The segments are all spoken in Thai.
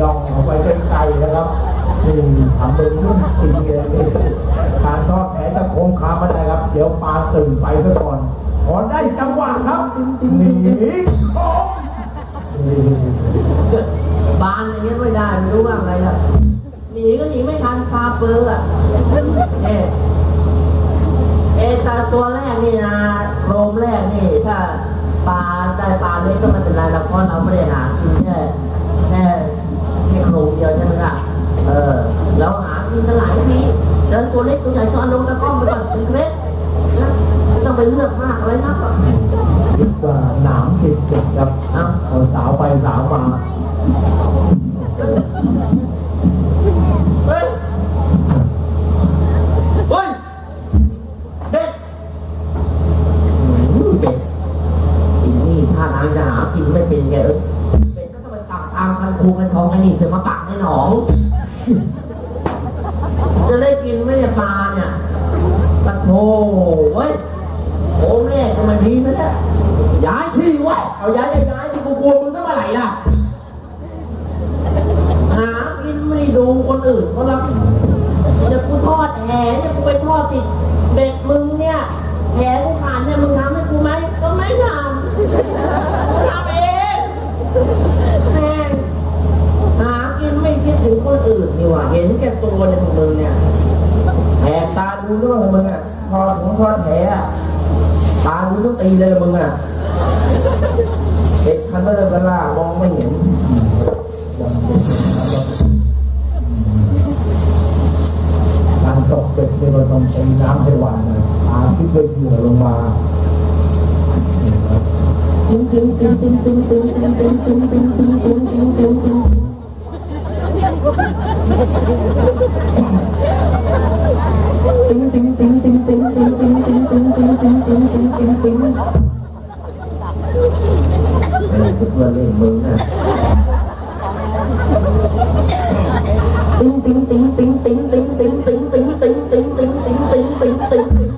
ย่องเอาไปไกลๆนะครับนี่ทำเป็นรุ่นจริงเลยการทอดแหตะโคงคามาได้ครับ เดี๋ยวปลาตื่นไปซะก่อนพอได้จังหวะครับหนีโค้งบานอย่างเงี้ยไม่ได้ไม่รู้ว่าอะไงล่ะหนีก็หนีไม่ทันคาเปอร์อะเอ๊ะเอตาตัวแรกนี่นะโครมแรกนี่ถ้าปลาได้ปลาเล็กก็ไม่เป็นไรเราเพราะเราไม่ได้หากินแค่แค่ Một 个 จะได้กินไม่ได้ปลาเนี่ยตะโถเว้ยโอ้แม่ก็มันดีไมเนี่ยย้ายที่ไว้ยเอาย้ายได้ย้ายที่กูกลัวมึงตั้งมื่อไหร่ล่ะหากินไม่ได้ดูคนอื่นเขาละเดี๋ยวกูทอดแหเนี่ยกูไปทอดติดเด็กมึงเนี่ยแหกูขาดเนี่ยมึงทำให้กูไหมก็ไม่ทำทำเอง นไม่คิดถึงคนอื่นนี่หว่าเห็นแก่ตัวเนี่ยของมึงเนี่ยแหกตาดูด้วยมึงอะทอดของทอดแหอะตาดูต้องตีเลยมึงอะเด็กคันเบอร์เบล่ามองไม่เห็นการตกเป็ดในเราต้องตีน้ำให้หวานนะปลาที่เคยเหยื่อลงมาตึงตึงตึงตึงตึงตึงตึงตึงตึงตึงตึงตึงตึง ตึงตึงตึงตึงตึงตึงตึงตึงตึงตึงตึงตึงตึงตึงตึงตึงตึงเออเพื่อนเล่นมึงน่ะตึงตึงตึงตึงตึงตึงตึงตึงตึงตึงตึงตึงตึงตึงตึงตึงตึง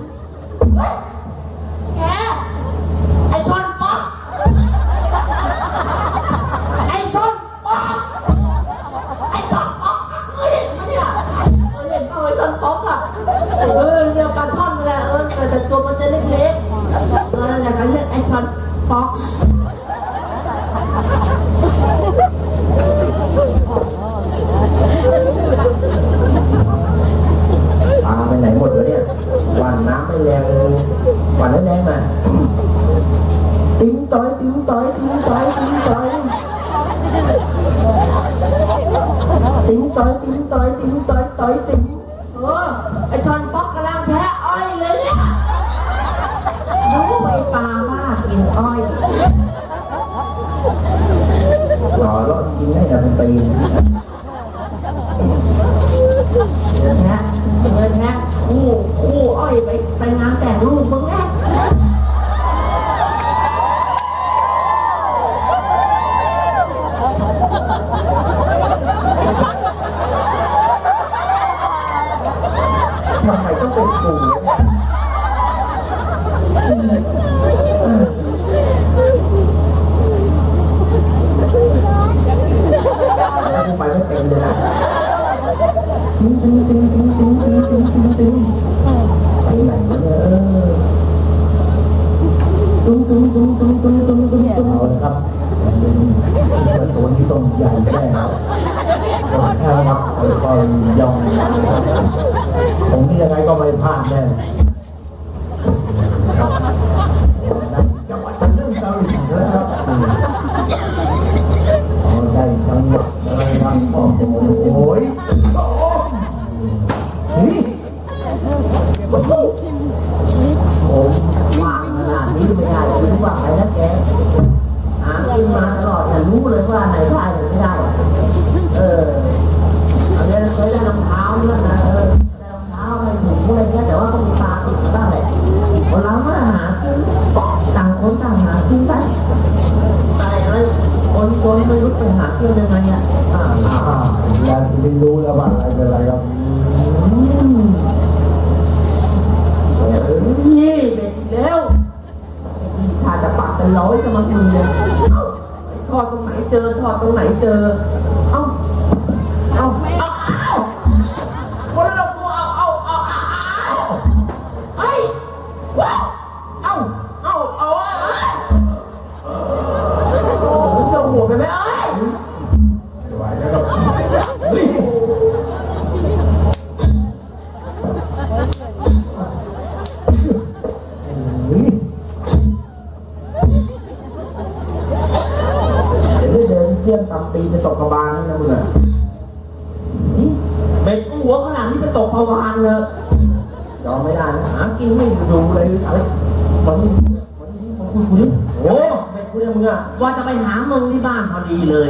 รงหวานแรงมาติ้งต้อยติ้งต้อยติ้งต้อยติ้งต้อยติ้งต้อยติ้งต้อยติ้งต้อยต้อยติ้งเออไอชอนป๊อกกำลังแพ้อ้อยเลยเนี่ยรู้ไอปลาว่ากินอ้อยรอรอกินให้ดันตีนเงิ ผ่านแล้ว คนคนไม่รู้ไปหากินยังไงอะอ่าอ่าอยากจะได้รู้แล้วว่าอะไรเป็นอะไรครับนี่เด็กอีกแล้วไอ้ที่ขาดจะปากเป็นร้อยจะมาคุยเลยเอ้าทอดตรงไหนเจอทอดตรงไหนเจอ เอ้า กบานนี่นะมึงอะเป็นหัวขนาดนี้ไปตกพวานเลยยอมไม่ได้นะหากินไม่ดูเลยอะไรวันนี้วันนี้มคุยกูดิโอ้ไม่คุยกับมึงอะว่าจะไปหามึงที่บ้านพอดีเลย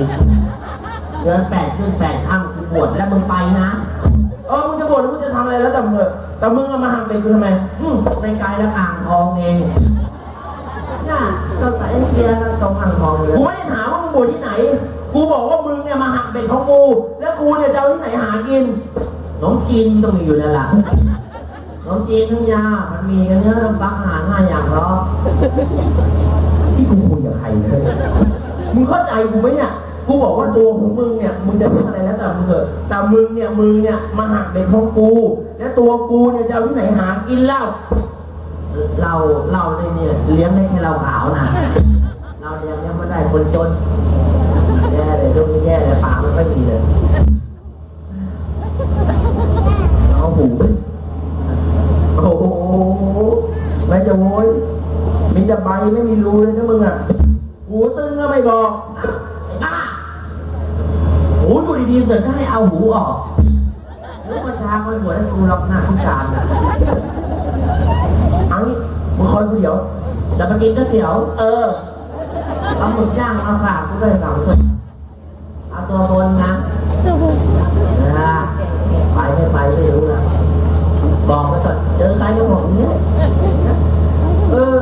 เดินแปดขึ้นแปดข้ามคือบวชแล้วมึงไปนะเออมึงจะบ่นมึงจะทำอะไรแล้วแต่มึงแต่มึงอะมาหักเป็นกูทำไมอืมไปไกลแล้วอ่างทองเองน่ะก็ใส่เกียร์แล้วตรงอ่างทองเลยกูไม่ได้ถามว่ามึงบ่นที่ไหน กูบอกว่ามึงเนี่ยมาหักเบ็ดของกู แล้วกูเนี่ยจะเอาที่ไหนหากินน้องจีนก็มีอยู่แล้วล่ะน้องจีนทั้งยา มันมีกันเยอะบักอาหารห้าอย่างหรอกที่กูคุยกับใครเนี่ยมึงเข้าใจกูไหมเนี่ย กูบอกว่าตัวของมึงเนี่ย มึงจะทำอะไรแล้วแต่มึงเถอะแต่มึงเนี่ย มึงเนี่ยมาหักเด็กของกู และตัวกูเนี่ยจะเอาที่ไหนหากินเหล้าเราเราเนี่ยเลี้ยงได้แค่เราขาวนะเราเลี้ยงยังไม่ได้คนจนแย่ เลยช่วงนี้แย่เลยปากมันไม่มีเลยเอาหูโอ้โหไม่จะโวยมีจะใบไม่มีรูเลยนะมึงอะหูตึงก็ไม่บอกหูอยู่ดีๆเสือกก็ให้เอาหูออกล้วประชาคนหัวให้กูรับหน้าทุกจานอะเอางี้มึงคอยกูเดี๋ยวจะมากินก๋วยเตี๋ยว เออ เอาหมึกย่างมาฝากกูด้วยสอง ตัวเอาตัวบนนะนะไปไม่ไปไม่รู้นะบอกไปก่อนเจอใครก็บอกอย่างเนี้ยเออ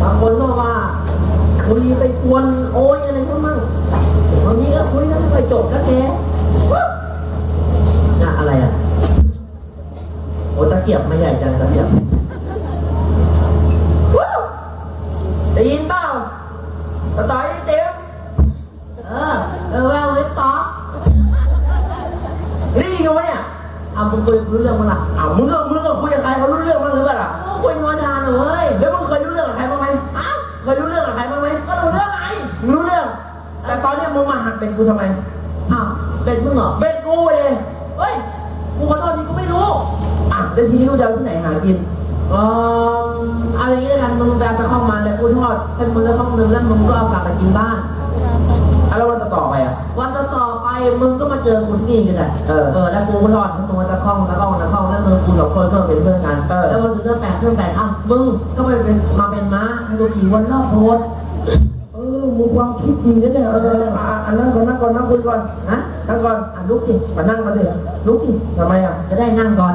บางคนก็ว่าคุยไปกวนโอ้ยอะไรก็มั่งบางทีก็คุยแล้วไม่ค่อยจบก็แกน่ะอะไรอะโอ้ตะเกียบไม่ใหญ่จังตะเกียบ องมั้งล่ะอ้าวมึงก็มึงก็คุยกับใครเขารู้เรื่องบ้างหรือเปล่าล่ะโอ้คุยธรรมดาหน่อยเว้ยแล้วมึงเคยรู้เรื่องกับใครบ้างไหมอ้าวเคยรู้เรื่องกับใครบ้างไหมก็รู้เรื่องไงมึงรู้เรื่อง แต่ตอนเนี้ยมึงมาหักเป็นกูทำไม อ้าวเป็นมึงเหรอเป็นกูเองเฮ้ยกูขอโทษทีกูไม่รู้อะแล้วทีนี้กูจะเอาที่ไหนหากิน เอออะไรอย่างเงี้ยกันมึงแบบไปเข้ามาเลยกูทอดเป็นมึงแล้วต้องนึงแล้วมึงก็เอากลับไปกินบ้านอะ แล้ววันต่อๆไปอะ วันต่อๆไปมึงก็มาเจอคุณนี่กันแหละเออเออแล้วกูก็ทอดทั้งตัวตะข้องตะข้องตะข้องแล้วมึงกูสองคนก็เป็นเพื่อนกันเออ แล้ววันถึงเรื่องแปดเรื่องแปดอ้าวมึงก็ไปเป็นมาเป็นม้าให้กูขี่วันรอบโพสเออมึงความคิดดีนะเนี่ยเอออะอะนั่งก่อนนั่งก่อนนั่งคุยก่อนนะนั่งก่อนอะลุกดิมานั่งมาเลยลุกดิทำไมอะจะได้นั่งก่อน